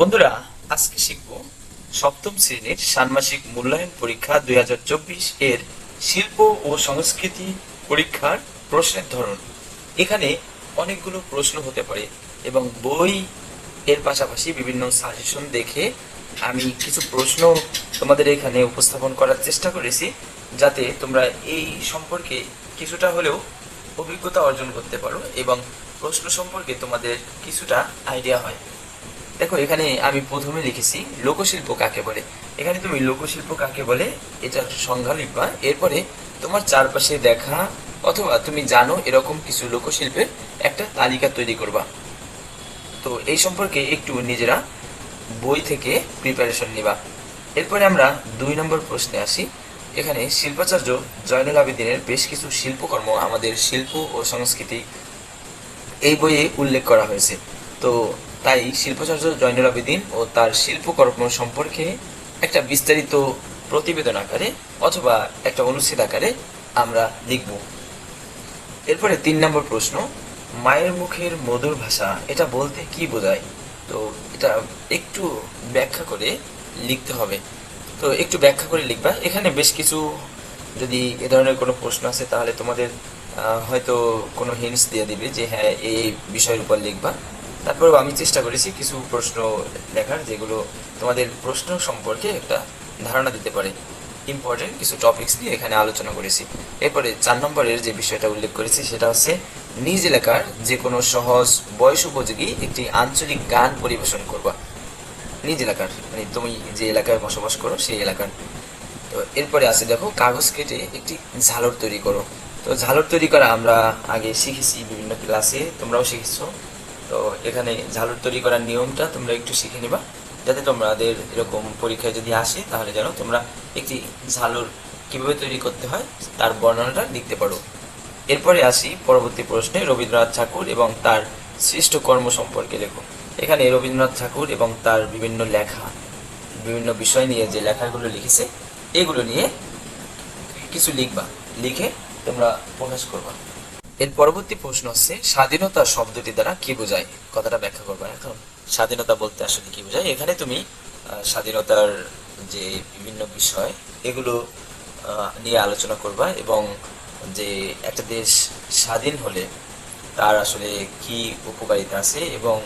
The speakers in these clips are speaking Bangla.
বন্ধুরা, আজকে শিখব সপ্তম শ্রেণির ষান্মাসিক মূল্যায়ন পরীক্ষা দুই হাজার চব্বিশ এর শিল্প ও সংস্কৃতি পরীক্ষার প্রশ্নের ধরন। এখানে অনেকগুলো প্রশ্ন হতে পারে এবং বই এর পাশাপাশি বিভিন্ন সাজেশন দেখে আমি কিছু প্রশ্ন তোমাদের এখানে উপস্থাপন করার চেষ্টা করেছি, যাতে তোমরা এই সম্পর্কে কিছুটা হলেও অভিজ্ঞতা অর্জন করতে পারো এবং প্রশ্ন সম্পর্কে তোমাদের কিছুটা আইডিয়া হয়। দেখো, এখানে আমি প্রথমে লিখেছি লোকশিল্প কাকে বলে। এখানে তুমি লোকশিল্প কাকে বলে এটার সংজ্ঞা লিখবা। এরপরে তোমার চারপাশে দেখা অথবা তুমি জানো এরকম কিছু লোকশিল্পের একটা তালিকা তৈরি করবা। তো এই সম্পর্কে একটু নিজেরা বই থেকে প্রিপারেশন নিবা। এরপরে আমরা দুই নম্বর প্রশ্নে আসি। এখানে শিল্পাচার্য জয়নুল আবেদিনের বেশ কিছু শিল্পকর্ম আমাদের শিল্প ও সংস্কৃতি এই বইয়ে উল্লেখ করা হয়েছে। তো তাই শিল্পাচার্য জয়নুল আবেদিন ও তার শিল্পকর্ম সম্পর্কে একটা বিস্তারিত প্রতিবেদন আকারে অথবা একটা অনুচ্ছেদ আকারে আমরা লিখব এরপরে তিন নম্বর প্রশ্ন, মায়ের মুখের মধুর ভাষা এটা বলতে কি বোঝায়? তো এটা একটু ব্যাখ্যা করে লিখতে হবে। তো একটু ব্যাখ্যা করে লিখবা। এখানে বেশ কিছু যদি এ ধরনের কোনো প্রশ্ন আছে তাহলে তোমাদের হয়তো কোনো হিন্টস দিয়ে দিবে যে হ্যাঁ এই বিষয়ের উপর লিখবা। তারপরেও আমি চেষ্টা করেছি কিছু প্রশ্ন লেখার যেগুলো তোমাদের প্রশ্ন সম্পর্কে একটা ধারণা দিতে পারে। ইম্পর্টেন্ট কিছু টপিকস নিয়ে এখানে আলোচনা করেছি। এরপরে চার নম্বরের যে বিষয়টা উল্লেখ করেছি সেটা হচ্ছে, নিজ এলাকার যে কোনো সহজ, বয়স উপযোগী একটি আঞ্চলিক গান পরিবেশন করবা। নিজ এলাকার মানে তুমি যে এলাকায় বসবাস করো সেই এলাকার। তো এরপরে আছে দেখো, কাগজ কেটে একটি ঝালর তৈরি করো। তো ঝালর তৈরি করা আমরা আগে শিখেছি বিভিন্ন ক্লাসে তোমরাও শিখেছো। তো এখানে ঝালুর তৈরি করার নিয়মটা তোমরা একটু শিখে নিবা। যাতে তোমাদের এরকম পরীক্ষায় যদি আসে, তাহলে যেন তোমরা একটি ঝালুর কীভাবে তৈরি করতে হয়, তার বর্ণনাটা লিখতে পারো। এরপরে আসি পরবর্তী প্রশ্নে রবীন্দ্রনাথ ঠাকুর এবং তার সৃষ্ট কর্ম সম্পর্কে লেখো। এখানে রবীন্দ্রনাথ ঠাকুর এবং তার বিভিন্ন লেখা, বিভিন্ন বিষয় নিয়ে যে লেখাগুলো লিখেছে, এগুলো নিয়ে কিছু লিখবা। লিখে তোমরা প্রকাশ করবা। এর পরবর্তী প্রশ্ন হচ্ছে, স্বাধীনতা শব্দটি দ্বারা কি বোঝায়? কথাটা ব্যাখ্যা করবা এখন। স্বাধীনতা বলতে আসলে কি বোঝায়? এখানে তুমি স্বাধীনতার যে বিভিন্ন বিষয়, এগুলো নিয়ে আলোচনা করবা এবং যে একটা দেশ স্বাধীন হলে তার আসলে কি উপকারিতা আছে এবং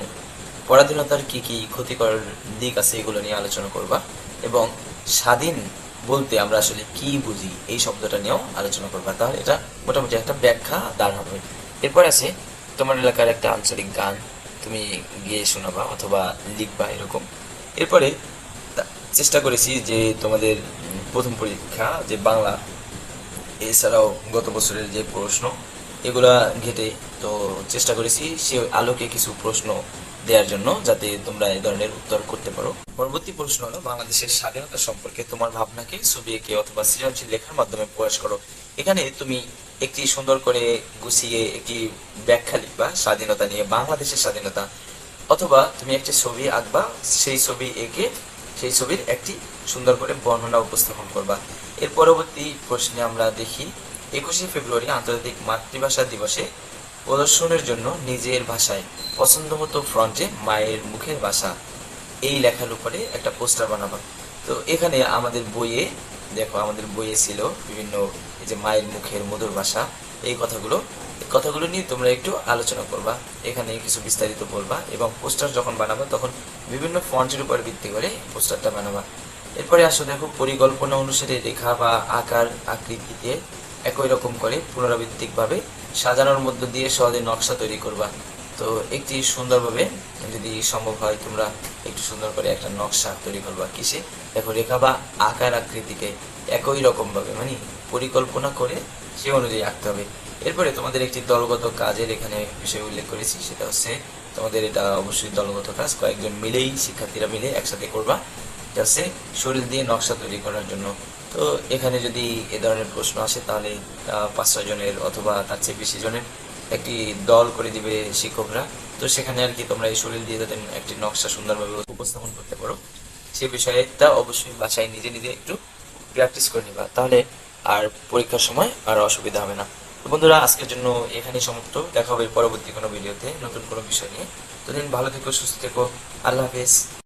পরাধীনতার কি কি ক্ষতিকর দিক আছে এগুলো নিয়ে আলোচনা করবা এবং স্বাধীন বলতে আমরা আসলে কি বুঝি এই শব্দটা নিয়েও আলোচনা করবা। তাহলে এটা মোটামুটি একটা ব্যাখ্যা দাঁড় হবে। এরপর আছে, তোমার এলাকার একটা আঞ্চলিক গান, তুমি গিয়ে শোনাবা অথবা লিখবা এরকম। এরপরে চেষ্টা করেছি যে তোমাদের প্রথম পরীক্ষা, যে বাংলা, এছাড়াও গত বছরের যে প্রশ্ন, এগুলা ঘেটে তো চেষ্টা করেছি, সে আলোকে কিছু প্রশ্ন দেওয়ার জন্য যাতে তোমরা এই ধরনের উত্তর করতে পারো। পরবর্তী প্রশ্ন হলো, বাংলাদেশের স্বাধীনতা সম্পর্কে তোমার ভাবনাকে ছবি এঁকে অথবা সৃজনশীল লেখার মাধ্যমে প্রকাশ করো। এখানে তুমি একটি সুন্দর করে গুছিয়ে একটি ব্যাখ্যা লিখবা, স্বাধীনতা নিয়ে, বাংলাদেশের স্বাধীনতা। অথবা তুমি একটি ছবি আঁকবা, সেই ছবি এঁকে সেই ছবির একটি সুন্দর করে বর্ণনা উপস্থাপন করবা। এর পরবর্তী প্রশ্নে আমরা দেখি, একুশে ফেব্রুয়ারি আন্তর্জাতিক মাতৃভাষা দিবসে প্রদর্শনের জন্য নিজের ভাষায় পছন্দ পছন্দমতো ফ্রন্টে মায়ের মুখের ভাষা। এই লেখার উপরে একটা পোস্টার বানাবা। তো এখানে আমাদের বইয়ে, দেখো আমাদের বইয়ে ছিল বিভিন্ন এই যে মায়ের মুখের মধুর ভাষা, এই কথাগুলো। কথাগুলো নিয়ে তোমরা একটু আলোচনা করবা। এখানে কিছু বিস্তারিত বলবা এবং পোস্টার যখন বানাবা তখন বিভিন্ন ফন্টের উপর ভিত্তি করে পোস্টারটা বানাবা। এরপরে আসো দেখো পরিকল্পনা অনুসারে রেখা বা আকার আকৃতিতে একই রকম করে পুনরাবৃত্তিকভাবে সাজানোর মধ্য দিয়ে সহজে নকশা তৈরি করবা। তো একটি সুন্দরভাবে যদি সম্ভব হয় তোমরা একটু সুন্দর করে একটা নকশা তৈরি করবা কিসে। দেখো, রেখা বা আকার আকৃতিকে একই রকম ভাবে মানে পরিকল্পনা করে সে অনুযায়ী আঁকতে হবে। এরপরে তোমাদের একটি দলগত কাজের এখানে বিষয় উল্লেখ করেছি, সেটা হচ্ছে তোমাদের এটা অবশ্যই দলগত কাজ, কয়েকজন মিলেই শিক্ষার্থীরা মিলে একসাথে করবা। হচ্ছে শরীর দিয়ে নকশা তৈরি করার জন্য। তো এখানে যদি এ ধরনের প্রশ্ন আসে, তাহলে পাঁচ, ছয় জনের অথবা তার চেয়ে বেশি জনের একটি দল করে দিবে শিক্ষকরা। তো সেখানে আর কি তোমরা এই শরীর দিয়ে যাতে একটি নকশা সুন্দরভাবে উপস্থাপন করতে পারো। সে বিষয়ে তা অবশ্যই বাসায় নিজে নিজে একটু প্র্যাকটিস করে নিবা। তাহলে আর পরীক্ষার সময় আর অসুবিধা হবে না। তো বন্ধুরা, আজকের জন্য এখানেই সমাপ্ত। দেখা হবে পরবর্তী কোনো ভিডিওতে নতুন কোনো বিষয় নিয়ে। তো দিন ভালো থেকো, সুস্থ থেকো। আল্লাহ হাফেজ।